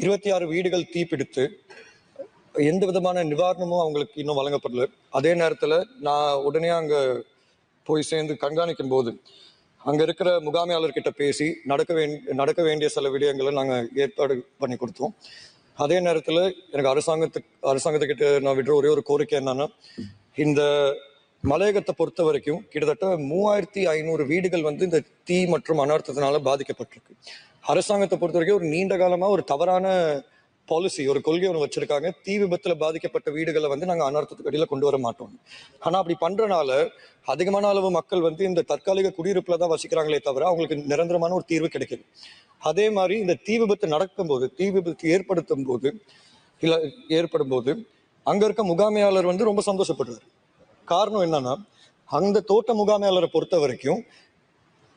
இருபத்தி ஆறு வீடுகள் தீப்பிடித்து எந்த விதமான நிவாரணமும் அவங்களுக்கு இன்னும் வழங்கப்படல. அதே நேரத்தில் நான் உடனே அங்கே போய் சேர்ந்து கண்காணிக்கும் போது அங்கே இருக்கிற முகாமையாளர்கிட்ட பேசி நடக்க வேண்டிய நடக்க வேண்டிய சில விடயங்களை நாங்கள் ஏற்பாடு பண்ணி கொடுத்தோம். அதே நேரத்தில் எனக்கு அரசாங்கத்துக்கு அரசாங்கத்துக்கிட்ட நான் விடுற ஒரே ஒரு கோரிக்கை என்னன்னா இந்த மலையகத்தை பொறுத்த வரைக்கும் கிட்டத்தட்ட மூவாயிரத்தி ஐநூறு வீடுகள் வந்து இந்த தீ மற்றும் அனர்த்தத்தினால பாதிக்கப்பட்டிருக்கு. அரசாங்கத்தை பொறுத்த வரைக்கும் ஒரு நீண்ட காலமாக ஒரு தவறான பாலிசி ஒரு கொள்கை ஒன்று வச்சிருக்காங்க. தீ விபத்தில் பாதிக்கப்பட்ட வீடுகளை வந்து நாங்கள் அனர்த்தத்துக்கு அடியில் கொண்டு வர மாட்டோம். ஆனால் அப்படி பண்ணுறனால அதிகமான அளவு மக்கள் வந்து இந்த தற்காலிக குடியிருப்பில் தான் வசிக்கிறாங்களே தவிர அவங்களுக்கு நிரந்தரமான ஒரு தீர்வு கிடைக்குது அதே மாதிரி இந்த தீ விபத்து நடக்கும்போது தீ விபத்து ஏற்படுத்தும் போது இல்லை ஏற்படும் போது அங்கே இருக்க முகாமையாளர் வந்து ரொம்ப சந்தோஷப்படுறாரு. காரணம் என்னன்னா அந்த தோட்ட முகாமையாளரை பொறுத்த வரைக்கும்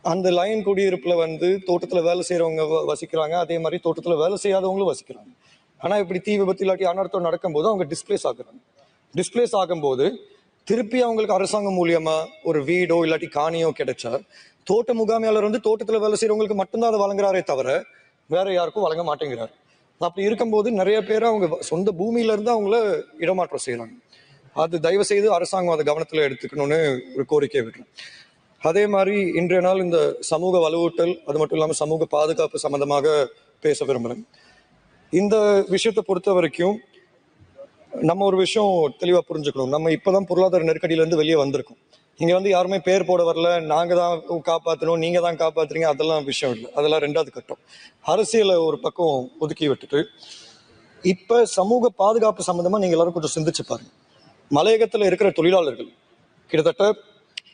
அந்த லைன் குடியிருப்புல வந்து தோட்டத்துல வேலை செய்யறவங்க வ- வசிக்கிறாங்க. அதே மாதிரி தோட்டத்துல வேலை செய்யாதவங்களும் வசிக்கிறாங்க. ஆனா இப்படி தீ விபத்து இல்லாட்டி அனர்த்தம் நடக்கும்போது அவங்க டிஸ்பிளேஸ் ஆகுறாங்க. டிஸ்பிளேஸ் ஆகும்போது திருப்பி அவங்களுக்கு அரசாங்கம் மூலியமா ஒரு வீடோ இல்லாட்டி காணியோ கிடைச்சா தோட்ட முகாமையாளர் வந்து தோட்டத்துல வேலை செய்யறவங்களுக்கு மட்டும்தான் அதை வழங்குறாரே தவிர வேற யாருக்கும் வழங்க மாட்டேங்கிறார். அப்படி இருக்கும்போது நிறைய பேர் அவங்க சொந்த பூமியில இருந்து அவங்கள இடமாற்றம் செய்யறாங்க அது தயவு செய்து அரசாங்கம் அதை கவனத்துல எடுத்துக்கணும்னு ஒரு கோரிக்கை விடுறேன். அதே மாதிரி இன்றைய நாள் இந்த சமூக வலுவூட்டல் அது மட்டும் இல்லாமல் சமூக பாதுகாப்பு சம்பந்தமாக பேச விரும்புகிறேன் இந்த விஷயத்தை பொறுத்த வரைக்கும் நம்ம ஒரு விஷயம் தெளிவாக புரிஞ்சுக்கணும். நம்ம இப்போதான் பொருளாதார நெருக்கடியிலேருந்து வெளியே வந்திருக்கோம். இங்கே வந்து யாருமே பேர் போட வரல நாங்கள் தான் காப்பாற்றணும் நீங்கள் தான் காப்பாற்றுறீங்க அதெல்லாம் விஷயம் இல்லை. அதெல்லாம் ரெண்டாவது கட்டம். அரசியலை ஒரு பக்கம் ஒதுக்கி விட்டுட்டு இப்போ சமூக பாதுகாப்பு சம்மந்தமாக நீங்கள் எல்லாரும் கொஞ்சம் சிந்திச்சு பாருங்க. மலையகத்தில் இருக்கிற தொழிலாளர்கள் கிட்டத்தட்ட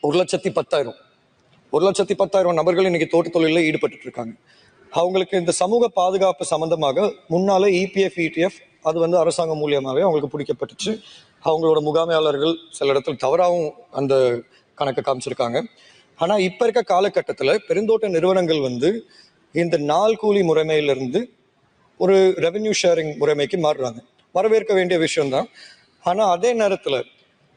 ஒரு லட்சத்தி பத்தாயிரம். ஒரு லட்சத்தி பத்தாயிரம் நபர்கள் இன்னைக்கு தோட்ட தொழிலில் ஈடுபட்டு இருக்காங்க அவங்களுக்கு இந்த சமூக பாதுகாப்பு சம்பந்தமாக முன்னால இபிஎஃப் இடிஎஃப் அது வந்து அரசாங்கம் மூலியமாகவே அவங்களுக்கு பிடிக்கப்பட்டுச்சு. அவங்களோட முகாமையாளர்கள் சில இடத்துல தவறாகவும் அந்த கணக்கை காமிச்சிருக்காங்க. ஆனால் இப்போ இருக்க காலகட்டத்தில் பெருந்தோட்ட நிறுவனங்கள் வந்து இந்த நாள் கூலி முறைமையிலிருந்து ஒரு ரெவென்யூ ஷேரிங் முறைமைக்கு மாறுறாங்க. வரவேற்க வேண்டிய விஷயம்தான். ஆனால் அதே நேரத்தில்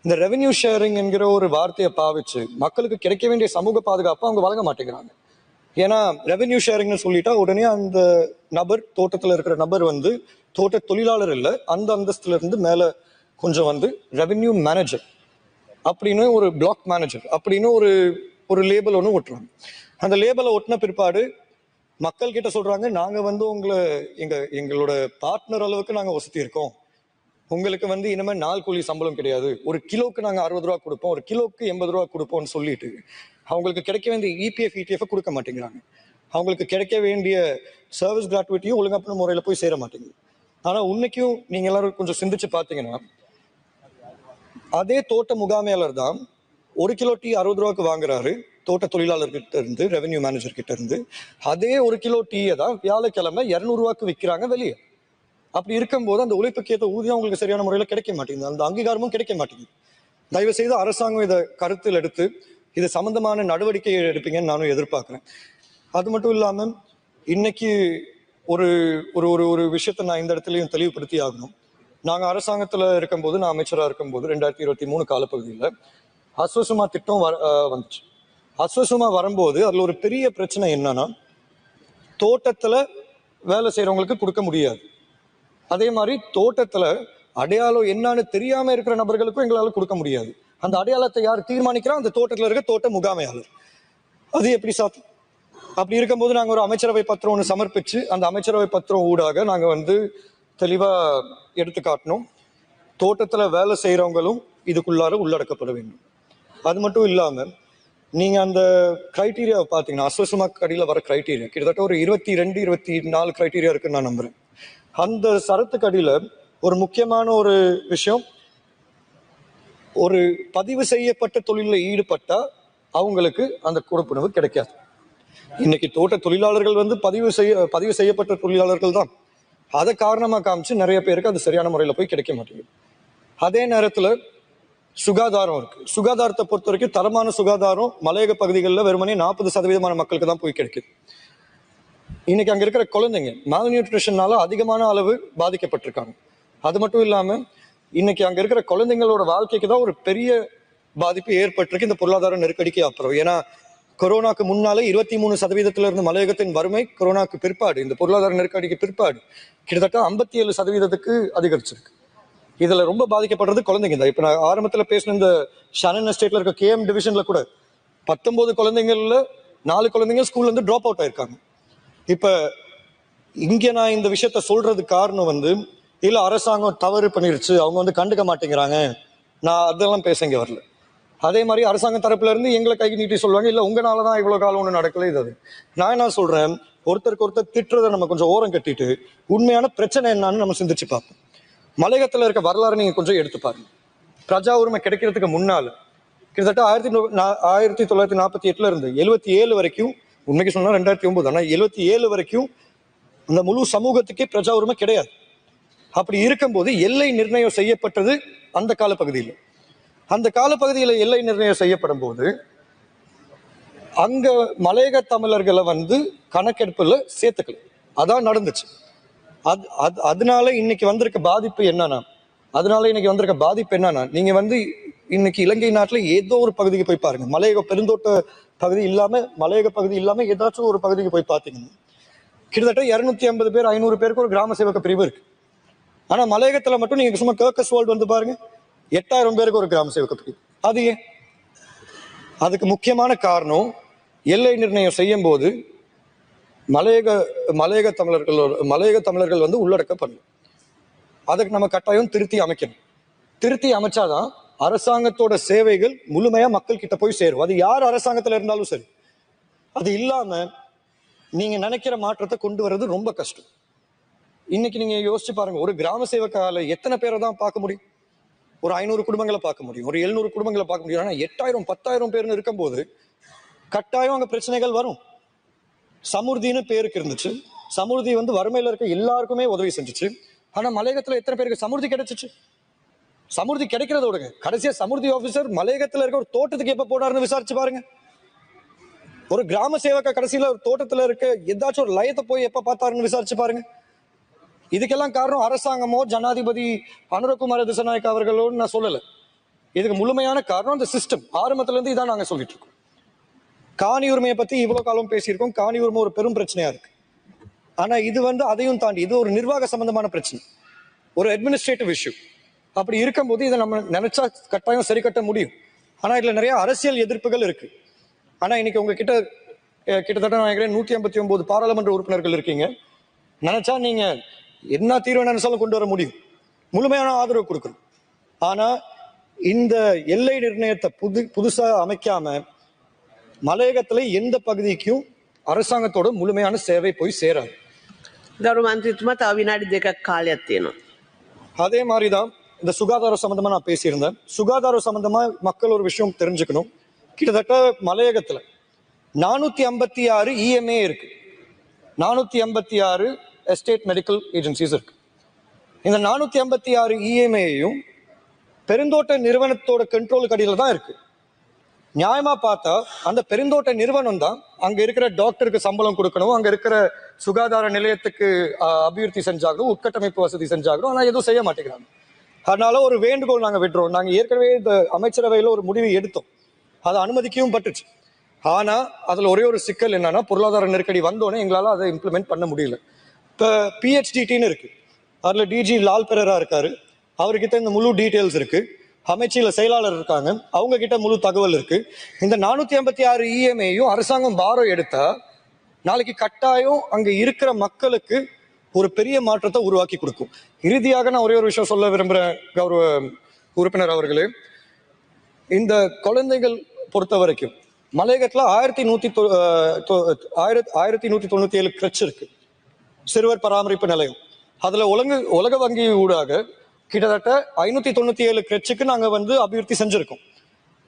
இந்த ரெவென்யூ ஷேரிங் என்கிற ஒரு வார்த்தையை பாவிச்சு மக்களுக்கு கிடைக்க வேண்டிய சமூக பாதுகாப்பை அவங்க வழங்க மாட்டேங்கிறாங்க. ஏன்னா ரெவென்யூ ஷேரிங்னு சொல்லிட்டா உடனே அந்த நபர் தோட்டத்தில் இருக்கிற நபர் வந்து தோட்ட தொழிலாளர் இல்லை அந்த அந்தஸ்துல இருந்து மேலே கொஞ்சம் வந்து ரெவென்யூ மேனேஜர் அப்படின்னு ஒரு பிளாக் மேனேஜர் அப்படின்னு ஒரு ஒரு லேபிள் ஒன்று ஒட்டுறாங்க. அந்த லேபிளை ஒட்டின பிற்பாடு மக்கள் கிட்ட சொல்றாங்க நாங்க வந்து உங்களை எங்க எங்களோட பார்ட்னர் அளவுக்கு நாங்க வசதி இருக்கோம். உங்களுக்கு வந்து இனிமேல் நாள் கூலி சம்பளம் கிடையாது. ஒரு கிலோக்கு நாங்கள் அறுபது ரூபா கொடுப்போம். ஒரு கிலோக்கு எண்பது ரூபா கொடுப்போம்னு சொல்லிட்டு அவங்களுக்கு கிடைக்க வேண்டிய இபிஎஃப் இடிஎஃப் கொடுக்க மாட்டேங்கிறாங்க. அவங்களுக்கு கிடைக்க வேண்டிய சர்வீஸ் கிராட்டுவிட்டியும் ஒழுங்கான முறையில் போய் சேர மாட்டேங்குது. ஆனால் இன்னைக்கும் நீங்கள் எல்லாரும் கொஞ்சம் சிந்திச்சு பார்த்தீங்கன்னா அதே தோட்ட முகாமையாளர் தான் ஒரு கிலோ டீ அறுபது ரூபாய்க்கு வாங்குறாரு. தோட்ட தொழிலாளர்கிட்ட இருந்து ரெவென்யூ மேனேஜர் கிட்ட இருந்து அதே ஒரு கிலோ டீயை தான் வியாழக்கிழமை இரநூறுவாக்கு விற்கிறாங்க வெளியே. அப்படி இருக்கும்போது அந்த உழைப்புக்கு ஏற்ற ஊதியம் அவங்களுக்கு சரியான முறையில் கிடைக்க மாட்டேங்குது. அந்த அங்கீகாரமும் கிடைக்க மாட்டேங்குது. தயவு செய்து அரசாங்கம் இதை கருத்தில் எடுத்து இது சம்பந்தமான நடவடிக்கை எடுப்பீங்கன்னு நானும் எதிர்பார்க்குறேன். அது மட்டும் இல்லாமல் இன்னைக்கு ஒரு ஒரு ஒரு ஒரு விஷயத்தை நான் இந்த இடத்துலையும் தெளிவுபடுத்தி ஆகணும். நாங்கள் அரசாங்கத்தில் இருக்கும்போது நான் அமைச்சராக இருக்கும்போது ரெண்டாயிரத்தி இருபத்தி மூணு காலப்பகுதியில் அஸ்வசுமா திட்டம் வர வந்துச்சு. அஸ்வசுமா வரும்போது அதில் ஒரு பெரிய பிரச்சனை என்னன்னா தோட்டத்தில் வேலை செய்கிறவங்களுக்கு கொடுக்க முடியாது. அதே மாதிரி தோட்டத்துல அடையாளம் என்னன்னு தெரியாம இருக்கிற நபர்களுக்கும் எங்களால கொடுக்க முடியாது. அந்த அடையாளத்தை யார் தீர்மானிக்கிறோம் அந்த தோட்டத்துல இருக்க தோட்ட முகாமையாளர். அது எப்படி சாத்தியம் அப்படி இருக்கும்போது நாங்க ஒரு அமைச்சரவை பத்திரம் ஒன்று சமர்ப்பிச்சு அந்த அமைச்சரவை பத்திரம் ஊடாக நாங்க வந்து தெளிவா எடுத்து காட்டினோம் தோட்டத்துல வேலை செய்யறவங்களும் இதுக்குள்ளார உள்ளடக்கப்பட வேண்டும். அது மட்டும் இல்லாம நீங்க அந்த கிரைட்டீரியாவை பார்த்தீங்கன்னா அஸ்வசுமா கடியில் வர கிரைட்டீரியா கிட்டத்தட்ட ஒரு இருபத்தி ரெண்டு இருபத்தி நாலு கிரைட்டீரியா இருக்குன்னு நான் நம்புறேன். அந்த சரத்துக்கு அடியில் ஒரு முக்கியமான ஒரு விஷயம் ஒரு பதிவு செய்யப்பட்ட தொழிலில் ஈடுபட்டா அவங்களுக்கு அந்த கொடுப்புணவு கிடைக்காது. இன்னைக்கு தோட்ட தொழிலாளர்கள் வந்து பதிவு செய்ய பதிவு செய்யப்பட்ட தொழிலாளர்கள் தான். அதை காரணமாக காமிச்சு நிறைய பேருக்கு அது சரியான முறையில் போய் கிடைக்க மாட்டேங்குது. அதே நேரத்தில் சுகாதாரம் இருக்கு. சுகாதாரத்தை பொறுத்த வரைக்கும் தரமான சுகாதாரம் மலையக பகுதிகளில் வெறுமனே நாற்பது சதவீதமான மக்களுக்கு தான் போய் கிடைக்குது. இன்னைக்கு அங்க இருக்கிற குழந்தைங்க மால் நியூட்ரிஷனால அதிகமான அளவு பாதிக்கப்பட்டிருக்காங்க. அது மட்டும் இல்லாம இன்னைக்கு அங்க இருக்கிற குழந்தைங்களோட வாழ்க்கைக்கு தான் ஒரு பெரிய பாதிப்பு ஏற்பட்டிருக்கு இந்த பொருளாதார நெருக்கடிக்கு அப்புறம். ஏன்னா கொரோனாக்கு முன்னாலே இருபத்தி மூணு சதவீதத்துல இருந்த மலையகத்தின் வறுமை கொரோனாக்கு பிற்பாடு இந்த பொருளாதார நெருக்கடிக்கு பிற்பாடு. கிட்டத்தட்ட ஐம்பத்தி ஏழு சதவீதத்துக்கு அதிகரிச்சிருக்கு. இதுல ரொம்ப பாதிக்கப்படுறது குழந்தைங்க தான். இப்ப நான் ஆரம்பத்துல பேசின இந்த ஷனன் எஸ்டேட்ல இருக்க கேஎம் டிவிஷன்ல கூட பத்தொன்பது குழந்தைங்கள்ல நாலு குழந்தைங்க ஸ்கூல்ல இருந்து ட்ராப் அவுட் ஆயிருக்காங்க. இப்ப இங்க நான் இந்த விஷயத்த சொல்றது காரணம் வந்து இல்ல அரசாங்கம் தவறு பண்ணிருச்சு அவங்க வந்து கண்டுக்க மாட்டேங்கிறாங்க. நான் அதெல்லாம் பேச இங்கே வரல. அதே மாதிரி அரசாங்க தரப்புல இருந்து எங்களை கை நீட்டி சொல்லுவாங்க இல்ல உங்களால தான் இவ்வளவு காலம் ஒன்று நடக்கல இது அது. நான் என்ன சொல்றேன் ஒருத்தருக்கு ஒருத்தர் திட்டுறதை நம்ம கொஞ்சம் ஓரம் கட்டிட்டு உண்மையான பிரச்சனை என்னன்னு நம்ம சிந்திச்சு பார்ப்போம். மலையகத்துல இருக்க வரலாறு நீங்க கொஞ்சம் எடுத்து பாருங்க. பிரஜா உரிமை கிடைக்கிறதுக்கு முன்னால் கிட்டத்தட்ட ஆயிரத்தி ஆயிரத்தி தொள்ளாயிரத்தி நாற்பத்தி எட்டுல இருந்து எழுபத்தி ஏழு வரைக்கும் உண்மைக்கு சொன்னால் ரெண்டாயிரத்தி ஒன்பது எழுபத்தி ஏழு வரைக்கும் இந்த முழு சமூகத்துக்கே பிரஜா உரிமை கிடையாது. அப்படி இருக்கும்போது எல்லை நிர்ணயம் செய்யப்பட்டது அந்த காலப்பகுதியில். அந்த காலப்பகுதியில் எல்லை நிர்ணயம் செய்யப்படும் போது அங்க மலையக தமிழர்களை வந்து கணக்கெடுப்பில் சேர்த்துக்கல. அதான் நடந்துச்சு. அது அது அதனால இன்னைக்கு வந்திருக்க பாதிப்பு என்னன்னா அதனால இன்னைக்கு வந்திருக்க பாதிப்பு என்னன்னா நீங்க வந்து இன்னைக்கு இலங்கை நாட்டில் ஏதோ ஒரு பகுதிக்கு போய் பாருங்க. மலையக பெருந்தோட்ட பகுதி இல்லாமல் மலையக பகுதி இல்லாமல் ஏதாச்சும் ஒரு பகுதிக்கு போய் பார்த்தீங்கன்னா கிட்டத்தட்ட இரநூத்தி ஐம்பது பேர் ஐநூறு பேருக்கு ஒரு கிராம சேவக பிரிவு இருக்கு. ஆனால் மலையகத்தில் மட்டும் நீங்கள் சும்மா கேர்கஸ் வேர்ல்டு வந்து பாருங்க எட்டாயிரம் பேருக்கு ஒரு கிராம சேவக பிரிவு. அது ஏன்? அதுக்கு முக்கியமான காரணம் எல்லை நிர்ணயம் செய்யும் போது மலையக மலையக தமிழர்கள் மலையக தமிழர்கள் வந்து உள்ளடக்கப்படணும். அதுக்கு நம்ம கட்டாயம் திருத்தி அமைக்கணும். திருத்தி அமைச்சாதான் அரசாங்கத்தோட சேவைகள் முழுமையா மக்கள் கிட்ட போய் சேரும். அது யார் அரசாங்கத்துல இருந்தாலும் சரி. அது இல்லாம நீங்க நினைக்கிற மாற்றத்தை கொண்டு வர்றது ரொம்ப கஷ்டம். இன்னைக்கு நீங்க யோசிச்சு பாருங்க ஒரு கிராம சேவக்கால எத்தனை பேரை தான் பார்க்க முடியும்? ஒரு ஐநூறு குடும்பங்களை பார்க்க முடியும். ஒரு எழுநூறு குடும்பங்களை பார்க்க முடியும். ஆனா எட்டாயிரம் பத்தாயிரம் பேர்னு இருக்கும்போது கட்டாயம் அங்க பிரச்சனைகள் வரும். சமுர்தின்னு பேருக்கு இருந்துச்சு. சமுர்தி வந்து வறுமையில இருக்க எல்லாருக்குமே உதவி செஞ்சுச்சு. ஆனா மலையகத்துல எத்தனை பேருக்கு சமுர்தி கிடைச்சிச்சு? சமுர்தி கிடைக்கிறத விடுங்க. கடைசியா சமுர்தி ஆபீசர் மலையகத்துல இருக்க ஒரு தோட்டத்துக்கு எப்ப போனாருன்னு விசாரிச்சு பாருங்க. ஒரு கிராம சேவக கடைசியில ஒரு தோட்டத்துல இருக்க ஏதாச்சும் ஒரு லயத்தை போய் எப்ப பார்த்தாருன்னு விசாரிச்சு பாருங்க. இதுக்கெல்லாம் காரணம் அரசாங்கமோ ஜனாதிபதி அனுரகுமார திசநாயக் அவர்களோ நான் சொல்லல. இதுக்கு முழுமையான காரணம் அந்த சிஸ்டம் ஆரம்பத்துல இருந்து இதான் நாங்க சொல்லிட்டு இருக்கோம். காணி உரிமையை பத்தி இவ்வளவு காலம் பேசியிருக்கோம். காணி உரிமை ஒரு பெரும் பிரச்சனையா இருக்கு. ஆனா இது வந்து அதையும் தாண்டி இது ஒரு நிர்வாக சம்பந்தமான பிரச்சனை. ஒரு அட்மினிஸ்ட்ரேட்டிவ் இஷ்யூ அப்படி இருக்கும்போது இதை நம்ம நினைச்சா கட்டாயம் சரி கட்ட முடியும் ஆனா இதுல நிறைய அரசியல் எதிர்ப்புகள் இருக்கு ஆனா இன்னைக்கு உங்ககிட்ட அஹ், கிட்டத்தட்ட நான் நினைக்கிறேன் நூத்தி ஐம்பத்தி ஒன்பது பாராளுமன்ற உறுப்பினர்கள் இருக்கீங்க நினைச்சா நீங்க என்ன தீர்வு நினைச்சாலும் கொண்டு வர முடியும் முழுமையான ஆதரவு கொடுக்கணும் ஆனா இந்த எல்லை நிர்ணயத்தை புது புதுசா அமைக்காம மலையகத்துல எந்த பகுதிக்கும் அரசாங்கத்தோட முழுமையான சேவை போய் சேராது ගරු මන්ත්‍රීතුමා තව විනාඩි දෙකක් කාලයක් තියෙනවා. அதே மாதிரி தான் இந்த சுகாதாரம் சம்பந்தமா நான் பேசியிருந்தேன். சுகாதாரம் சம்பந்தமா மக்கள் ஒரு விஷயம் தெரிஞ்சுக்கணும். கிட்டத்தட்ட மலையகத்துல நானூத்தி ஐம்பத்தி ஆறு இஎம்ஏ இருக்கு. நானூத்தி ஐம்பத்தி ஆறு எஸ்டேட் மெடிக்கல் ஏஜென்சிஸ் இருக்கு. இந்த நானூத்தி ஐம்பத்தி ஆறு இஎம்ஏயும் பெருந்தோட்ட நிறுவனத்தோட கண்ட்ரோலுக்கு அடியில தான் இருக்கு. நியாயமா பார்த்தா அந்த பெருந்தோட்ட நிறுவனம் தான் அங்க இருக்கிற டாக்டருக்கு சம்பளம் கொடுக்கணும். அங்க இருக்கிற சுகாதார நிலையத்துக்கு அபிவிருத்தி செஞ்சாகணும் உட்கட்டமைப்பு வசதி செஞ்சாகணும். ஆனா எதுவும் செய்ய மாட்டேங்கிறாங்க. அதனால ஒரு வேண்டுகோள் நாங்கள் விடுறோம் நாங்கள் ஏற்கனவே இந்த அமைச்சரவையில் ஒரு முடிவு எடுத்தோம். அதை அனுமதிக்கவும் பட்டுச்சு. ஆனால் அதில் ஒரே ஒரு சிக்கல் என்னன்னா பொருளாதார நெருக்கடி வந்தோடனே எங்களால் அதை இம்ப்ளிமெண்ட் பண்ண முடியல. இப்போ பிஹெச்டிடின்னு இருக்கு. அதில் டிஜி லால் பெரரா இருக்காரு. அவர்கிட்ட இந்த முழு டீட்டெயில்ஸ் இருக்கு. அமைச்சியில் செயலாளர் இருக்காங்க. அவங்க கிட்ட முழு தகவல் இருக்கு. இந்த நானூத்தி ஐம்பத்தி ஆறு இஎம்ஐயும் அரசாங்கம் பாரம் எடுத்தா நாளைக்கு கட்டாயம் அங்கே இருக்கிற மக்களுக்கு ஒரு பெரிய மாற்றத்தை உருவாக்கி கொடுக்கும். இறுதியாக நான் ஒரே ஒரு விஷயம் சொல்ல விரும்புறேன் கௌரவ உறுப்பினர் அவர்களே. இந்த குழந்தைகள் பொறுத்த வரைக்கும் மலையகத்தில் ஆயிரத்தி நூத்தி தொ- அஹ் ஆயிரத்தி ஆயிரத்தி நூத்தி தொண்ணூத்தி ஏழு கிரச் இருக்கு. சிறுவர் பராமரிப்பு நிலையம். அதுல உலக உலக வங்கி ஊடாக கிட்டத்தட்ட ஐநூத்தி தொண்ணூத்தி ஏழு கிரச்சுக்கு நாங்க வந்து அபிவிருத்தி செஞ்சிருக்கோம்.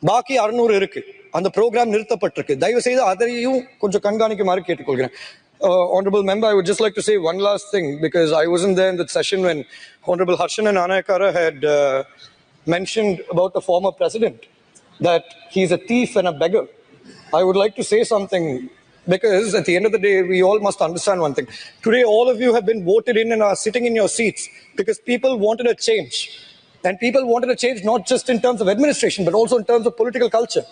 பாக்கி அறுநூறு இருக்கு. அந்த ப்ரோக்ராம் நிறுத்தப்பட்டிருக்கு. தயவு செய்து அதையும் கொஞ்சம் கண்காணிக்குமாறு கேட்டுக்கொள்கிறேன். Uh, honorable member, I would just like to say one last thing because I wasn't there in that session when Honorable Harshan and Anayakara had uh, mentioned about the former president that he's a thief and a beggar. I would like to say something because at the end of the day, we all must understand one thing. Today, all of you have been voted in and are sitting in your seats because people wanted a change. And people wanted a change not just in terms of administration, but also in terms of political culture.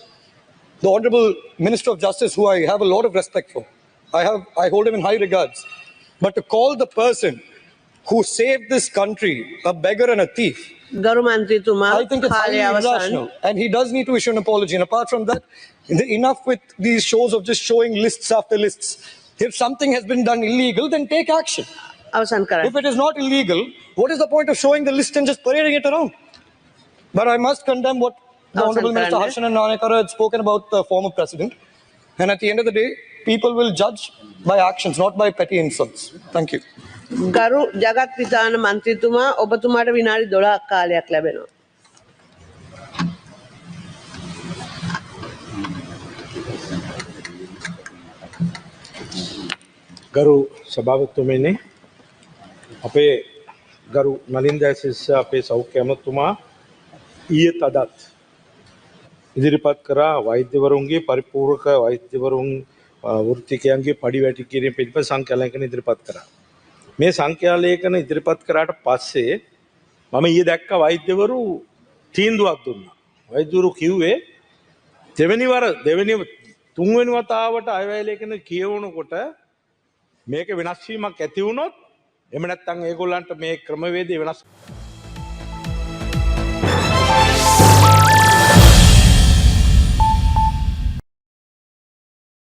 the Honorable Minister of Justice, who I have a lot of respect for. I have I hold him in high regards. But to call the person who saved this country a beggar and a thief, I think it's highly irrational. And he does need to issue an apology. And apart from that, enough with these shows of just showing lists after lists. If something has been done illegal, then take action. If it is not illegal, what is the point of showing the list and just parading it around? But I must condemn what the Honorable Minister Harshan and Nanekara had spoken about the former president. And at the end of the day, people will judge by actions, not by petty insults. Thank you. ගරු ජගත් විතාන මන්ත්‍රීතුමා ඔබතුමාට විනාඩි 12ක් කාලයක් ලැබෙනවා. ගරු සභාවත්තුමන්නේ අපේ ගරු නලින් දැසිස්ස අපේ සෞඛ්‍ය ඇමතුමා ඊයත් අදත් ඉදිරිපත් කරා වෛද්‍යවරුන්ගේ පරිපූර්ක වෛද්‍යවරුන් වෘත්තිකයන්ගේ පඩිවැටි කිරීම පිළිබඳ සංඛ්‍යාලේඛන ඉදිරිපත් කරා. මේ සංඛ්‍යාලේඛන ඉදිරිපත් කරාට පස්සේ මම ඊයේ දැක්ක වෛද්‍යවරු තීන්දුවක් දුන්නා. වෛද්‍යවරු කිව්වේ දෙවෙනි වර දෙවෙනි තුන්වෙනි වතාවට අයවැය ලේඛන කියවනකොට මේක වෙනස් වීමක් ඇති වුණොත් එහෙම නැත්නම් ඒගොල්ලන්ට මේ ක්‍රමවේදය වෙනස්